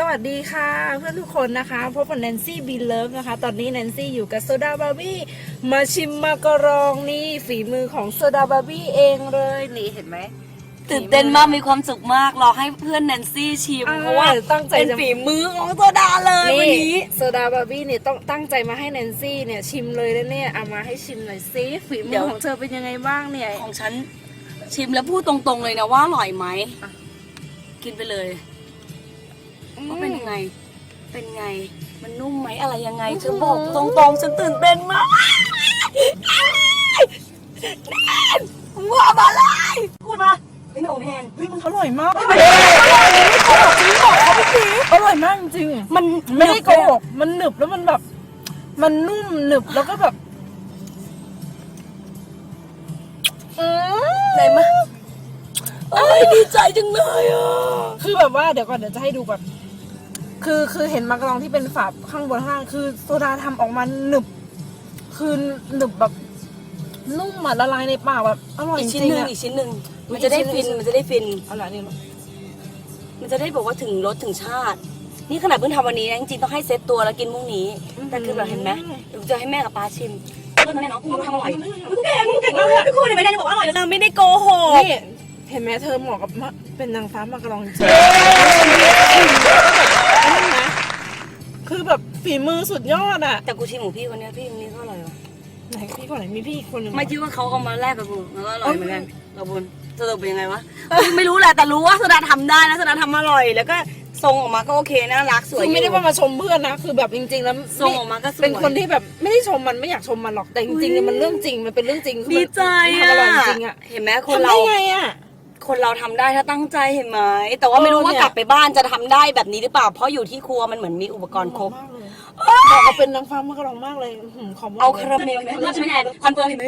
สวัสดีค่ะเพื่อนทุกคนนะคะ พบกับแนนซี่บีเลิฟนะคะ ตอนนี้แนนซี่อยู่กับโซดาบาร์บี้มาชิมมากรองนี่ฝีมือของโซดาบาร์บี้เองเลยนี่เห็นไหม ตื่นเต้นมากมีความสุขมากรอให้เพื่อนแนนซี่ชิมอ่าเพราะว่าตั้งใจเป็นจะฝีมือของโซดาเลยวันนี้ โซดาบาร์บี้เนี่ยต้องตั้งใจมาให้แนนซี่เนี่ยชิมเลยนะเนี่ยเอามาให้ชิมหน่อยซิฝีมือของเธอเป็นยังไงบ้างเนี่ยของฉันชิมแล้วพูดตรงๆเลยนะว่าอร่อยไหมอะกินไปเลย ว่าเป็นยังไง เป็นไง มันนุ่มไหมอะไรยังไงฉันบอกตรงๆฉันตื่นเต้นมากแนนว่ามาเลยพูดมาเป็นโอแมนอร่อยมากอร่อยมากจริงมันไม่ได้โกหกมันหนึบแล้วมันแบบ มันนุ่มหนึบแล้วก็แบบอืมไหนมาเอ้ยดีใจจังเลยอะ คือแบบว่าเดี๋ยวก่อนเดี๋ยวจะให้ดูแบบ คือคือเห็นมากรองที่เป็นฝาข้างบนข้างล่างคือโซดาทำออกมาหนึบ คือหนึบแบบนุ่มอะละลายในปากแบบอร่อยจอีกชิ้นริงหนึ่งๆอะอีกชิ้นหนึ่งมันจะได้ฟินมันจะได้ฟิน เอาละนี่เหรอมันจะได้บอกว่าถึงรสถึงชาติ นี่ขนาดเพิ่งทำวันนี้นะจริงๆต้องให้เซตตัวแล้วกินพรุ่งนี้ แต่คือแบบเห็นไหมเดี๋ยวจะให้แม่กับป้าชิมเรื่องนั้นแน่เนาะคุณทำอร่อยคุณเก่งคุณเก่งมากเลยพี่คุณเห็นไหมเนี่ยบอกว่าอร่อยแล้วไม่ได้โกหกนี่เห็นไหมเธอเหมาะกับมะเป็นนางฟ้ามากรองจริงๆนะคือ แบบฝีมือสุดยอดอะแต่กูชิมของพี่คนเนี้ยพี่คนนี้ก็อร่อยว่ะไหนพี่คนไหนมีพี่อีกคนหนึ่งไม่คิดว่าเขาเอามาแลกกับกูแล้วก็อร่อยเหมือนกันเราบุญสรุปเป็นยังไงวะ ไม่รู้แหละแต่รู้ว่าสดาทำได้นะสดาทำอร่อย แล้วก็ทรงออกมาก็โอเคน่ารักสวยคือไม่ได้อยู่ว่ามาชมเพื่อนนะคือแบบจริง ๆ แล้วทรงออกมาก็สวย เป็นคนที่แบบไม่ได้ชมมันไม่อยากชมมันหรอกแต่จริงๆเนี่ยมันเรื่องจริงมันเป็นเรื่องจริงคือดีมันใจทำอะอร่อยจริงอะเห็นไหมคนทำเรา ได้ไงอะ คนเราทำได้ถ้าตั้งใจเห็นไหมแต่ว่าไม่รู้เออว่าเนี่ย กลับไปบ้านจะทำได้แบบนี้หรือเปล่า เพราะอยู่ที่ครัวมันเหมือนมีอุปกรณ์ครบมากเลยบอกเขาเป็นนางฟ้ามากรองมากเลยอื้อหือขอบคุณเอาคาราเมลไหมเราใช่ไหมแนนคอนเฟิร์มเห็นไหม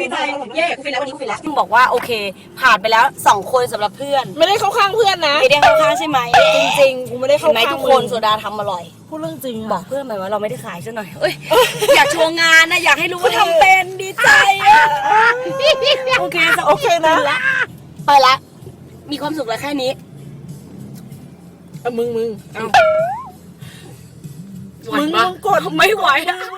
ดีใจเย้กูฟินแล้ววันนี้กูฟินแล้วซึ่งบอกว่าโอเค ผ่านไปแล้วสองคนสำหรับเพื่อนไม่ได้เข้าข้างเพื่อนนะ ไม่ได้เข้าข้างใช่ไหมจริงๆกูไม่ได้เห็เข้านไหมข้างทุกคนโซดาทำอร่อย พูดเรื่องจริงบออะกเพื่อนไหมว่าเราไม่ได้ขายซะหน่อยเอ้ยอยากโชว์งานนะอยากให้รู้ว่าทำเป็นดีใจอะโอเคโอเคนะ ไปละ มีความสุขแล้วแค่นี้เอามึงมึงเอาไหวมึงปะมึงกดไม่ไหวอะมึง